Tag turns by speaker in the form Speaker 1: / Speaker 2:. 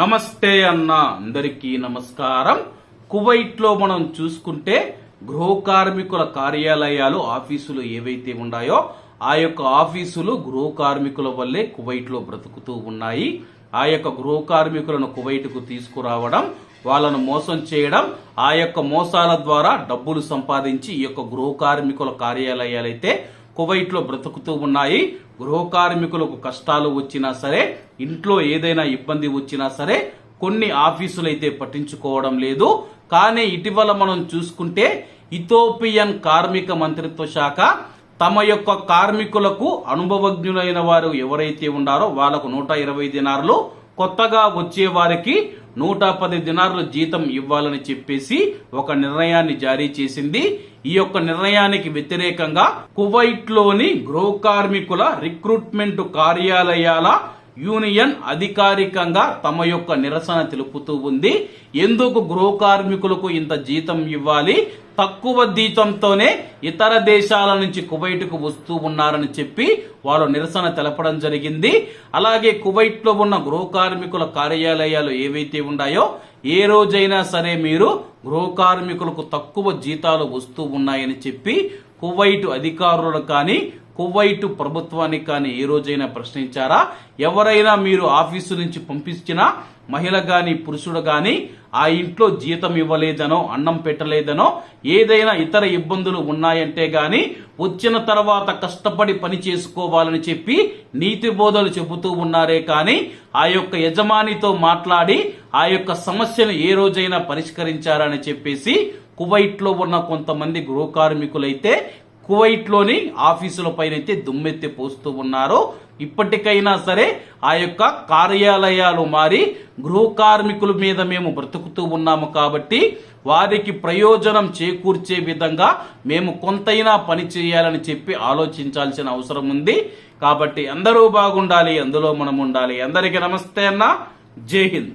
Speaker 1: నమస్తే అన్న అందరికీ నమస్కారం. కువైట్లో మనం చూసుకుంటే గృహ కార్మికుల కార్యాలయాలు ఆఫీసులు ఏవైతే ఉన్నాయో ఆ యొక్క ఆఫీసులు గృహ కార్మికుల వల్లే కువైట్లో బ్రతుకుతూ ఉన్నాయి. ఆ యొక్క గృహ కార్మికులను కువైట్కు తీసుకురావడం వాళ్ళను మోసం చేయడం ఆ యొక్క మోసాల ద్వారా డబ్బులు సంపాదించి ఈ యొక్క గృహ కార్మికుల కార్యాలయాలైతే కువైట్లో బ్రతుకుతూ ఉన్నాయి. గృహ కార్మికులకు కష్టాలు వచ్చినా సరే ఇంట్లో ఏదైనా ఇబ్బంది వచ్చినా సరే కొన్ని ఆఫీసులు అయితే పట్టించుకోవడం లేదు. కానీ ఇటీవల మనం చూసుకుంటే ఇథోపియన్ కార్మిక మంత్రిత్వ శాఖ తమ యొక్క కార్మికులకు అనుభవజ్ఞులైన వారు ఎవరైతే ఉన్నారో వాళ్ళకు నూట ఇరవై దినారులు కొత్తగా వచ్చే వారికి నూట పది దినార్లు జీతం ఇవ్వాలని చెప్పేసి ఒక నిర్ణయాన్ని జారీ చేసింది. ఈ యొక్క నిర్ణయానికి వ్యతిరేకంగా కువైట్లోని గృహ కార్మికుల రిక్రూట్మెంట్ కార్యాలయాల యూనియన్ అధికారికంగా తమ యొక్క నిరసన తెలుపుతూ ఉంది. ఎందుకు గృహ కార్మికులకు ఇంత జీతం ఇవ్వాలి? తక్కువ జీతంతోనే ఇతర దేశాల నుంచి కువైట్కు వస్తూ ఉన్నారని చెప్పి వారు నిరసన తెలపడం జరిగింది. అలాగే కువైట్లో ఉన్న గృహ కార్మికుల కార్యాలయాలు ఏవైతే ఉన్నాయో ఏ రోజైనా సరే మీరు గృహ కార్మికులకు తక్కువ జీతాలు వస్తూ ఉన్నాయని చెప్పి కువైట్ అధికారులు కానీ కువైటు ప్రభుత్వానికి కానీ ఏ రోజైనా ప్రశ్నించారా? ఎవరైనా మీరు ఆఫీసు నుంచి పంపించిన మహిళ గాని పురుషుడు గాని ఆ ఇంట్లో జీతం ఇవ్వలేదనో అన్నం పెట్టలేదనో ఏదైనా ఇతర ఇబ్బందులు ఉన్నాయంటే గాని వచ్చిన తర్వాత కష్టపడి పని చేసుకోవాలని చెప్పి నీతి బోధలు చెబుతూ ఉన్నారే కానీ ఆ యొక్క యజమానితో మాట్లాడి ఆ యొక్క సమస్యను ఏ రోజైనా పరిష్కరించారని చెప్పేసి కువైట్లో ఉన్న కొంతమంది గృహ కార్మికులైతే కువైట్లోని ఆఫీసుల పైన అయితే దుమ్మెత్తి పోస్తూ ఉన్నారో. ఇప్పటికైనా సరే ఆ యొక్క కార్యాలయాలు మారి గృహ కార్మికుల మీద మేము బ్రతుకుతూ ఉన్నాము కాబట్టి వారికి ప్రయోజనం చేకూర్చే విధంగా మేము కొంతైనా పని చేయాలని చెప్పి ఆలోచించాల్సిన అవసరం ఉంది. కాబట్టి అందరూ బాగుండాలి అందులో మనం ఉండాలి. అందరికీ నమస్తే అన్న. జై హింద్.